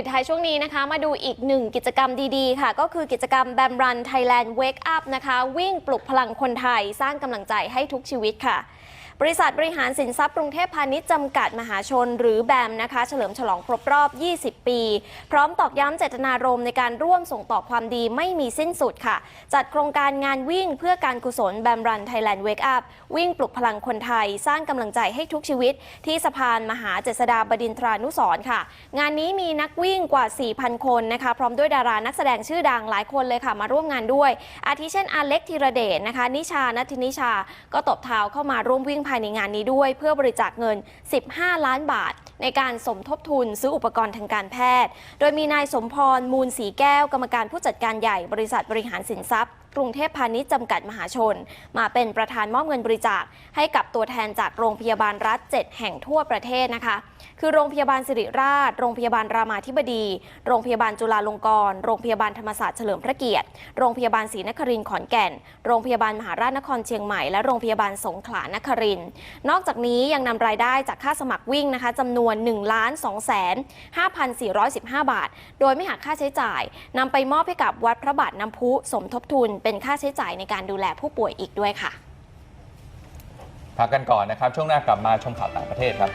ปิดท้ายช่วงนี้นะคะ มาดูอีกหนึ่งกิจกรรมดีๆ ค่ะ ก็คือกิจกรรมแบมรันไทยแลนด์เวกอัพนะคะ วิ่งปลุกพลังคนไทยสร้างกำลังใจให้ทุกชีวิตค่ะ บริษัทบริหารสินทรัพย์กรุงเทพพาณิชย์จำกัดมหาชน หรือแบมนะคะ เฉลิมฉลองครบรอบ 20 ปี พร้อมตอกย้ำเจตนารมณ์ในการร่วมส่งต่อความดีไม่มีสิ้นสุดค่ะ จัดโครงการงานวิ่งเพื่อการกุศลแบมรันไทยแลนด์เวกอัพวิ่งปลุกพลังคนไทย สร้างกำลังใจให้ทุกชีวิต ที่สะพานมหาเจษฎาบดินทรานุสร์ค่ะ งานนี้มีนักวิ่งกว่า 4,000 คนนะคะ พร้อมด้วยดารานักแสดงชื่อดังหลายคนเลยค่ะ มาร่วมงานด้วย อาทิเช่นอาเล็กธีรเดชนะคะ นิชานัทธินิชา ก็ตบเท้าเข้ามาร่วมวิ่งภายในงานนี้ด้วย เพื่อบริจาคเงิน 15 ล้านบาท ในการสมทบทุนซื้ออุปกรณ์ทางการแพทย์ โดยมีนายสมพรมูลสีแก้วกรรมการผู้จัดการใหญ่บริษัทบริหารสินทรัพย์กรุงเทพพาณิชย์จำกัดมหาชน มาเป็นประธานมอบเงินบริจาคให้กับตัวแทนจากโรงพยาบาลรัฐ 7 แห่งทั่วประเทศนะคะ คือโรงพยาบาลสิริราช โรงพยาบาลรามาธิบดี โรงพยาบาลจุฬาลงกรณ์ โรงพยาบาลธรรมศาสตร์เฉลิมพระเกียรติ โรงพยาบาลศรีนครินทร์ขอนแก่น โรงพยาบาลมหาราชนครเชียงใหม่ และโรงพยาบาลสงขลานครินทร์ นอกจากนี้ยังนำรายได้จากค่าสมัครวิ่งนะคะจำนวน1ล้าน2แสน5,415 บาท โดยไม่หักค่าใช้จ่ายนำไปมอบให้กับวัดพระบาทน้ำพุสมทบทุน เป็นค่าใช้จ่ายในการดูแลผู้ป่วยอีกด้วยค่ะพักกันก่อนนะครับ ช่วงหน้ากลับมาชมข่าวต่างประเทศครับ